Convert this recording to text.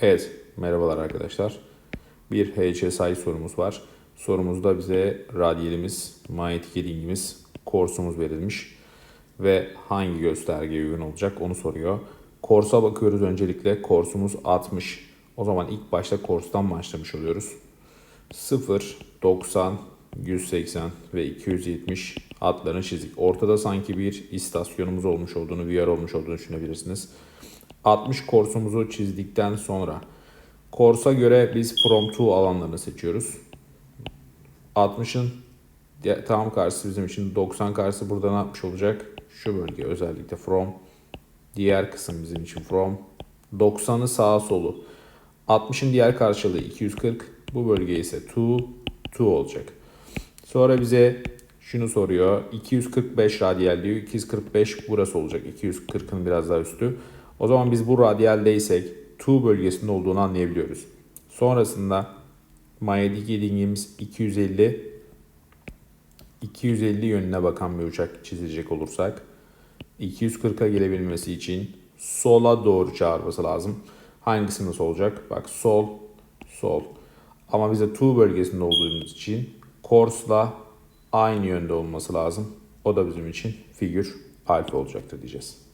Evet, merhabalar arkadaşlar. Bir HSI sorumuz var. Sorumuzda bize radyelimiz, manyetik edingimiz, korsumuz verilmiş ve hangi göstergeye uygun olacak onu soruyor. Korsa bakıyoruz öncelikle. Korsumuz 60. O zaman ilk başta korstan başlamış oluyoruz. 0, 90, 180 ve 270 hatlarını çizdik. Ortada sanki bir istasyonumuz olmuş olduğunu, bir olmuş olduğunu düşünebilirsiniz. 60 korsumuzu çizdikten sonra korsa göre biz from to alanlarını seçiyoruz. 60'ın ya- tam karşısı bizim için 90 karşısı burada ne yapmış olacak? Şu bölge özellikle from. Diğer kısım bizim için from. 90'ı sağa solu. 60'ın diğer karşılığı 240. Bu bölge ise to, to olacak. Sonra bize şunu soruyor. 245 radyal diyor. 245 burası olacak. 240'ın biraz daha üstü. O zaman biz bu radyaldeysek to bölgesinde olduğunu anlayabiliyoruz. Sonrasında manyetik edingimiz 250 250 yönüne bakan bir uçak çizecek olursak 240'a gelebilmesi için sola doğru çağırması lazım. Hangisi nasıl olacak? Bak sol, sol. Ama bize to bölgesinde olduğumuz için course'la aynı yönde olması lazım. O da bizim için figür alfa olacaktır diyeceğiz.